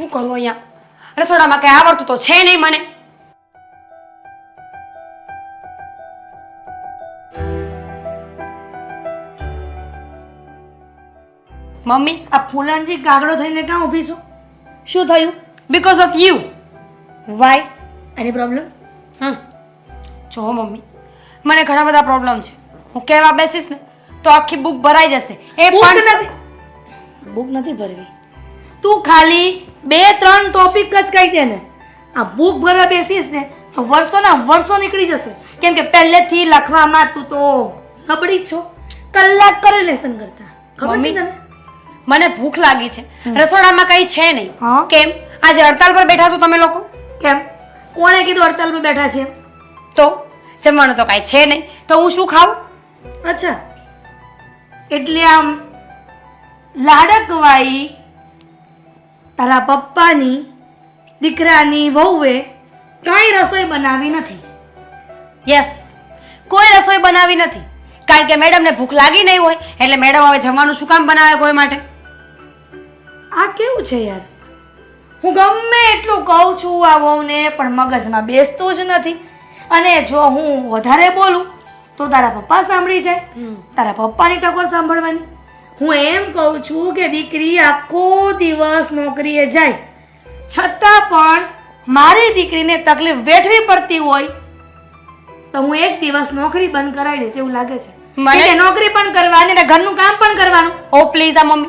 શું કરું અહીંયા? રસોડામાં કંઈ આવડતું તો છે નહીં મને. મમ્મી આ ફૂલણજી કાગડો થઈને ક્યાં ઊભી છું? શું થયું? Because of you why any problem hmm. જો મમ્મી મને ઘણા બધા પ્રોબ્લેમ છે. હું કહેવા બેસીશ ને તો આખી બુક ભરાઈ જશે. એ બુક પણ નથી. બુક નથી ભરવી. તું ખાલી બે ત્રણ ટોપિક જ કહી દે ને. આ બુક ભરવા બેસીશ ને તો વર્ષોના વર્ષો નીકળી જશે. કેમ કે પહેલેથી લખવામાં તું તો નબળી છો. કલાક કરે લેસન કરતા. ખબર છે તને? મને ભૂખ લાગી છે. રસોડામાં કઈ છે નહીં? કેમ? આજે હડતાલ પર બેઠા છો તમે લોકો? કેમ? કોણે કીધું હડતાલ પર બેઠા છે? તો? જમવાનું તો કાંઈ છે નહીં. તો હું શું ખાઉં? અચ્છા. એટલે આમ લાડકવાઈ તારા પપ્પાની દીકરાની વહુએ કાંઈ રસોઈ બનાવી નથી. યસ કોઈ રસોઈ બનાવી નથી. કારણ કે મેડમને ભૂખ લાગી નહીં હોય એટલે મેડમ હવે જમવાનું શું કામ બનાવે કોઈ માટે? આ કેવું છે યાર? હું ગમે એટલું કહું છું આ વહુને પણ મગજમાં બેસતું જ નથી. અને જો હું વધારે બોલું તો તારા પપ્પા સાંભળી જાય. તારા પપ્પાની ટકોર સાંભળવાની. હું એમ કહું છું કે દીકરી આખો દિવસ નોકરીએ જાય. છતાં પણ મારી દીકરીને તકલીફ વેઠવી પડતી હોય તો હું એક દિવસ નોકરી બંધ કરાવી દઈશ એવું લાગે છે. મને- નોકરી પણ કરવાની અને ઘરનું કામ પણ કરવાનું. ઓ પ્લીઝ આ મમ્મી.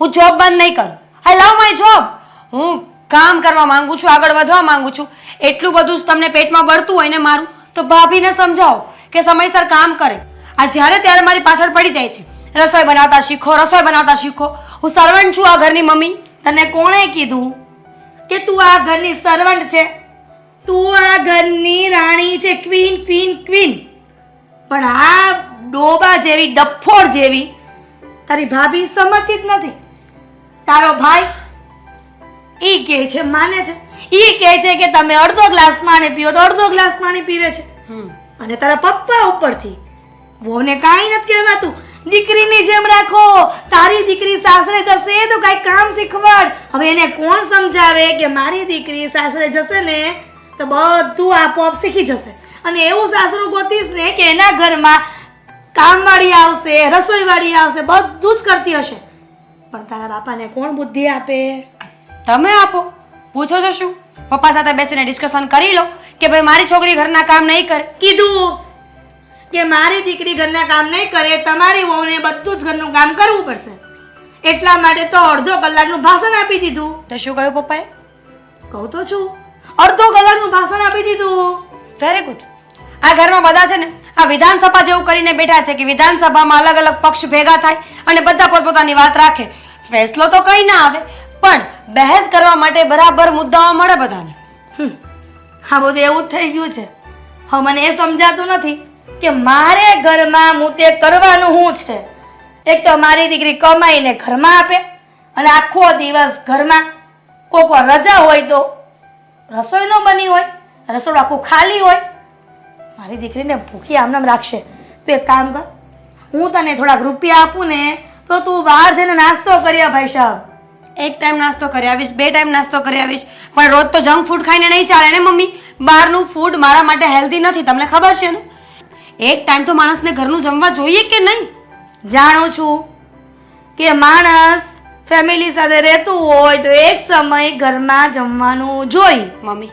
હું જોબ બંધ નહીં કરું. આઈ લવ માય જોબ હું કામ કરવા માંગુ છું આગળ વધવા માંગુ છું. એટલું બધું જ તમને પેટમાં બળતું હોય ને મારું તો ભાભીને સમજાવો કે સમયસર કામ કરે. આ જ્યારે ત્યારે મારી પાછળ પડી જાય છે. રસોઈ બનાવતા શીખો રસોઈ બનાવતા શીખો. હું સર્વન્ટ છું આ ઘરની મમ્મી. તને કોણે કીધું કે તું આ ઘરની સર્વન્ટ છે? તું આ ઘરની રાણી છે ક્વીન ક્વીન ક્વીન પણ આ ડોબા જેવી ડફોડ જેવી તારી ભાભી સમજતી જ નથી. તારો ભાઈ ઈ કહે છે માને છે. ઈ કહે છે કે તમે અડધો ગ્લાસ પાણી પીઓ તો અડધો ગ્લાસ પાણી પીવે છે. અને તારા પપ્પા ઉપરથી વહુને કાંઈ નથી કહેવાતું. દીકરીની જેમ રાખો. તારી દીકરી સાસરે જશે તો કાંઈ કામ શીખવાડ. હવે એને કોણ સમજાવે કે મારી દીકરી સાસરે જશે ને તો બધું આપોઆપ શીખી જશે. અને એવું સાસરું ગોતીશ ને કે એના ઘરમાં કામવાળી આવશે રસોઈવાળી આવશે બધું જ કરતી હશે. પણ તારા બાપાને કોણ બુદ્ધિ આપે? તમે આપો. પૂછો છો શું? પપ્પા સાથે બેસીને ડિસ્કશન કરી લો કે ભાઈ મારી છોકરી ઘરના કામ નહીં કરે. કીધું. કે મારી દીકરી ઘરના કામ નહીં કરે તમારી વહુને બધું જ ઘરનું કામ કરવું પડશે. એટલા માટે તો અડધો કલાકનું ભાષણ આપી દીધું. તો શું કહ્યું પપ્પાએ? કહું તો છું. અડધો કલાકનું ભાષણ આપી દીધું. વેરી ગુડ આ ઘરમાં બધા છે ને આ વિધાનસભા જેવું કરીને બેઠા છે કે વિધાનસભામાં અલગ અલગ પક્ષ ભેગા થાય અને બધા પોતપોતાની વાત રાખે. ફેસલો તો કંઈ ના આવે પણ બહેસ કરવા માટે બરાબર મુદ્દાઓ મળે બધાને. હા બધું એવું જ થઈ ગયું છે. હવે મને એ સમજાતું નથી. કે મારે ઘરમાં મુદ્દે કરવાનું શું છે? એક તો મારી દીકરી કમાઈને ઘરમાં આપે અને આખો દિવસ ઘરમાં કોઈક વાર રજા હોય તો રસોઈ ન બની હોય, રસોડું આખું ખાલી હોય. મારી દીકરીને ભૂખી આમનામ રાખશે. તું એક કામ કર, હું તને થોડાક રૂપિયા આપું ને તો તું બહાર જઈને નાસ્તો કર્યા ભાઈ સાહેબ. એક ટાઈમ નાસ્તો કરી આવીશ, બે ટાઈમ નાસ્તો કરી આવીશ. પણ રોજ તો જંક ફૂડ ખાઈને નહીં ચાલે ને મમ્મી? બહારનું ફૂડ મારા માટે હેલ્ધી નથી, તમને ખબર છે ને? એક ટાઈમ તો માણસને ઘરનું જમવા જોઈએ કે નહીં? જાણું છું કે માણસ ફેમિલી સાથે રહેતું હોય તો એક સમય ઘરમાં જમવાનું જોઈ. મમ્મી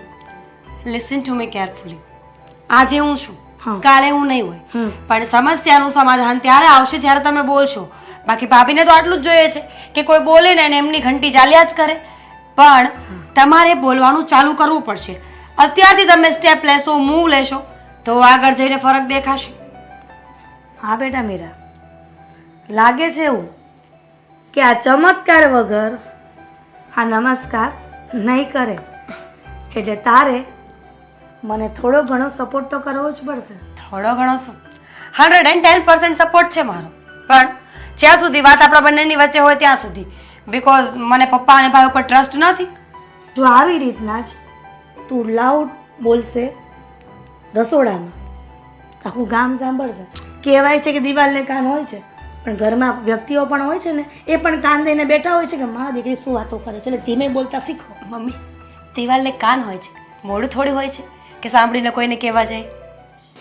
લિસન ટુ મી કેરફુલી આજે હું છું. કાલે હું નહીં હોય. પણ સમસ્યાનું સમાધાન ત્યારે આવશે જ્યારે તમે બોલશો. બાકી ભાભીને તો આટલું જ જોઈએ છે કે કોઈ બોલે ને એમની ઘંટી ચાલ્યા જ કરે. પણ તમારે બોલવાનું ચાલુ કરવું પડશે. અત્યારથી તમે સ્ટેપ લેશો મૂવ લેશો. તો આગળ જઈને ફરક દેખાશે. હા બેટા મીરા. લાગે છે એવું કે આ ચમત્કાર વગર આ નમસ્કાર નહીં કરે. એટલે તારે મને થોડો ઘણો સપોર્ટ તો કરવો જ પડશે. થોડો ઘણો hundred and ten percent support છે મારો. પણ જ્યાં સુધી વાત આપણા બંનેની વચ્ચે હોય ત્યાં સુધી. બિકોઝ મને પપ્પા અને ભાઈ ઉપર ટ્રસ્ટ નથી. જો આવી રીતના જ તું લાઉડ બોલશે રસોડામાં. આખું ગામ સાંભળશે. કહેવાય છે કે દિવાલને કાન હોય છે, પણ ઘરમાં વ્યક્તિઓ પણ હોય છે ને, એ પણ કાન દઈને બેઠા હોય છે કે મા દીકરી શું વાતો કરે છે એટલે ધીમે બોલતા શીખો. મમ્મી, દિવાલને કાન હોય છે, મોડું થોડી હોય છે, કે સાંભળીને કોઈને કહેવા જાય?